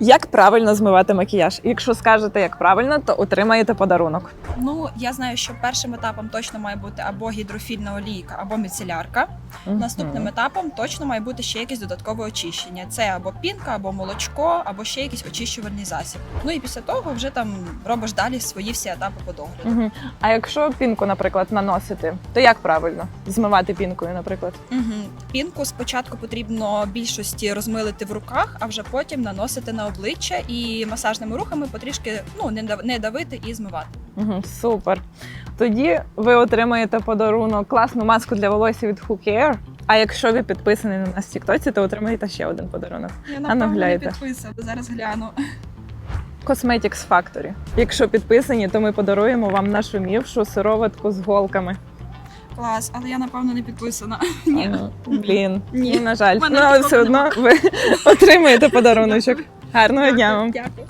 Як правильно змивати макіяж? Якщо скажете, як правильно, то отримаєте подарунок. Ну я знаю, що першим етапом точно має бути або гідрофільна олійка, або міцелярка. Наступним етапом точно має бути ще якесь додаткове очищення. Це або пінка, або молочко, або ще якийсь очищувальний засіб. Ну і після того вже там робиш далі свої всі етапи по догляду. Мгм. А якщо пінку, наприклад, наносити, то як правильно змивати пінкою, наприклад? Угу. Пінку спочатку потрібно більшості розмилити в руках, а вже потім наносити на обличчя і масажними рухами потрішки ну не давити і змивати. Угу, супер. Тоді ви отримаєте подарунок класну маску для волосся від Who Care. А якщо ви підписані на нас в Тіктоці, то отримаєте ще один подарунок. Я напевно, не підписав, зараз гляну. Cosmetics Factory. Якщо підписані, то ми подаруємо вам нашу мівшу сироватку з голками. Клас, але я напевно не підписана. Ні. Блін, Ні. ну, на жаль. Ну, але все одно ви отримаєте подаруночок. Гарного дня вам. Дякую.